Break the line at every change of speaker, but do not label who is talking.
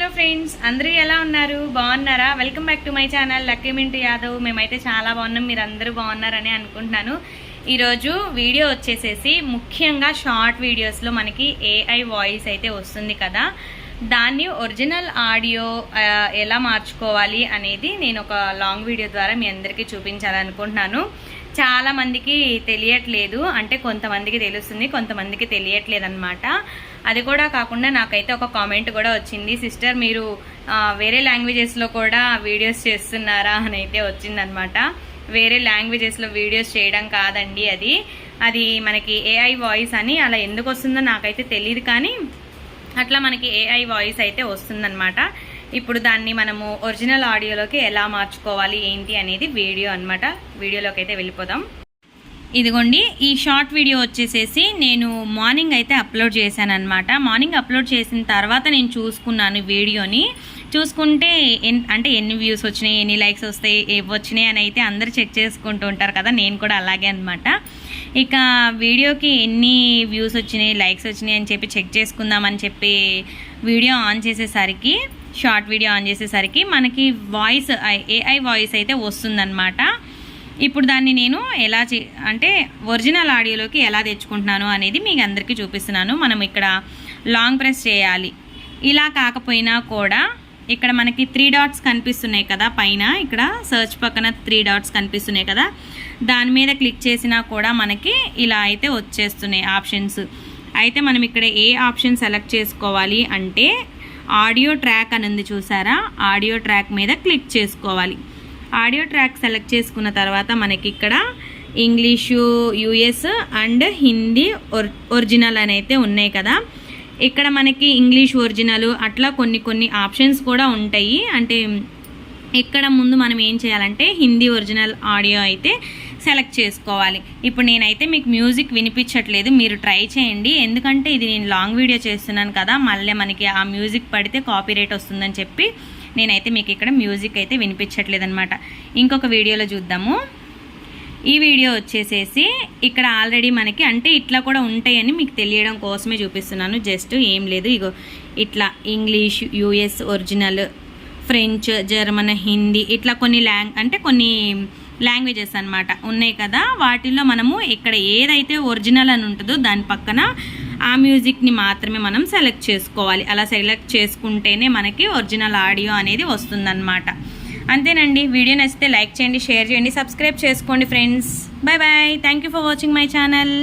Hello friends అందరూ ఎలా ఉన్నారు? బాగున్నారా? Welcome back to my channel Lucky Mintu Yadav. మేమైతే చాలా బాగున్నాం మీరు అందరూ బాగున్నారని అనుకుంటున్నాను. ఈరోజు వీడియో వచ్చేసేసి ముఖ్యంగా షార్ట్ వీడియోస్లో మనకి ఏఐ వాయిస్ అయితే వస్తుంది కదా. దాన్ని ఒరిజినల్ ఆడియో ఎలా మార్చుకోవాలి అనేది నేను ఒక లాంగ్ వీడియో ద్వారా మీ అందరికీ చూపించాలనుకుంటున్నాను. చాలా మందికి తెలియట్లేదు. అంటే కొంతమందికి తెలుస్తుంది కొంతమందికి తెలియట్లేదు అనమాట అది కూడా కాకుండా నాకైతే ఒక కామెంట్ కూడా వచ్చింది. సిస్టర్ మీరు వేరే లాంగ్వేజెస్లో కూడా వీడియోస్ చేస్తున్నారా? అని అయితే వచ్చిందనమాట వేరే లాంగ్వేజెస్లో వీడియోస్ చేయడం కాదండి అది. అది మనకి ఏఐ వాయిస్ అని అలా ఎందుకు వస్తుందో నాకైతే తెలియదు కానీ అట్లా మనకి ఏఐ వాయిస్ అయితే వస్తుందన్నమాట. ఇప్పుడు దాన్ని మనము ఒరిజినల్ ఆడియోలోకి ఎలా మార్చుకోవాలి ఏంటి అనేది వీడియో అన్నమాట. వీడియోలోకి అయితే వెళ్ళిపోదాం. ఇదిగోండి ఈ షార్ట్ వీడియో వచ్చేసేసి నేను మార్నింగ్ అయితే అప్లోడ్ చేశాను అనమాట మార్నింగ్ అప్లోడ్ చేసిన తర్వాత నేను చూసుకున్నాను వీడియోని. చూసుకుంటే అంటే ఎన్ని వ్యూస్ వచ్చినాయి ఎన్ని లైక్స్ వస్తాయి ఏవి వచ్చినాయి అని అయితే అందరు చెక్ చేసుకుంటూ ఉంటారు కదా నేను కూడా అలాగే అనమాట ఇక వీడియోకి ఎన్ని వ్యూస్ వచ్చినాయి లైక్స్ వచ్చినాయి అని చెప్పి చెక్ చేసుకుందామని చెప్పి వీడియో ఆన్ చేసేసరికి షార్ట్ వీడియో ఆన్ చేసేసరికి మనకి వాయిస్ ఏఐ వాయిస్ అయితే వస్తుందన్నమాట. ఇప్పుడు దాన్ని నేను ఎలా చే అంటే ఒరిజినల్ ఆడియోలోకి ఎలా తెచ్చుకుంటున్నాను అనేది మీకు అందరికీ చూపిస్తున్నాను. మనం ఇక్కడ లాంగ్ ప్రెస్ చేయాలి. ఇలా కాకపోయినా కూడా ఇక్కడ మనకి త్రీ డాట్స్ కనిపిస్తున్నాయి కదా పైన. ఇక్కడ సర్చ్ పక్కన త్రీ డాట్స్ కనిపిస్తున్నాయి కదా. దాని మీద క్లిక్ చేసినా కూడా మనకి ఇలా అయితే వచ్చేస్తున్నాయి ఆప్షన్స్. అయితే మనం ఇక్కడ ఏ ఆప్షన్ సెలెక్ట్ చేసుకోవాలి అంటే ఆడియో ట్రాక్ అని ఉంది చూసారా? ఆడియో ట్రాక్ మీద క్లిక్ చేసుకోవాలి. ఆడియో ట్రాక్ సెలెక్ట్ చేసుకున్న తర్వాత మనకి ఇక్కడ English US and Hindi or original అని అయితే ఉన్నాయి కదా. ఇక్కడ మనకి ఇంగ్లీష్ ఒరిజినల్ అట్లా కొన్ని కొన్ని ఆప్షన్స్ కూడా ఉంటాయి. అంటే ఇక్కడ ముందు మనం ఏం చేయాలంటే హిందీ ఒరిజినల్ ఆడియో అయితే సెలెక్ట్ చేసుకోవాలి. ఇప్పుడు నేనైతే మీకు మ్యూజిక్ వినిపించట్లేదు మీరు ట్రై చేయండి. ఎందుకంటే ఇది నేను లాంగ్ వీడియో చేస్తున్నాను కదా మళ్ళీ మనకి ఆ మ్యూజిక్ పడితే కాపీరేట్ వస్తుందని చెప్పి నేనైతే మీకు ఇక్కడ మ్యూజిక్ అయితే వినిపించట్లేదు అనమాట ఇంకొక వీడియోలో చూద్దాము. ఈ వీడియో వచ్చేసేసి ఇక్కడ ఆల్రెడీ మనకి అంటే ఇట్లా కూడా ఉంటాయని మీకు తెలియడం కోసమే చూపిస్తున్నాను. జస్ట్ ఏం లేదు ఇగో ఇట్లా English US original French German Hindi ఇట్లా కొన్ని లాంగ్ అంటే కొన్ని లాంగ్వేజెస్ అనమాట ఉన్నాయి కదా. వాటిల్లో మనము ఇక్కడ ఏదైతే ఒరిజినల్ అని ఉంటుందో దాని పక్కన ఆ మ్యూజిక్ని మాత్రమే మనం సెలెక్ట్ చేసుకోవాలి. అలా సెలెక్ట్ చేసుకుంటేనే మనకి ఒరిజినల్ ఆడియో అనేది వస్తుందన్నమాట. అంతేనండి. వీడియో నచ్చితే లైక్ చేయండి షేర్ చేయండి సబ్స్క్రైబ్ చేసుకోండి friends. Bye bye thank you for watching my channel.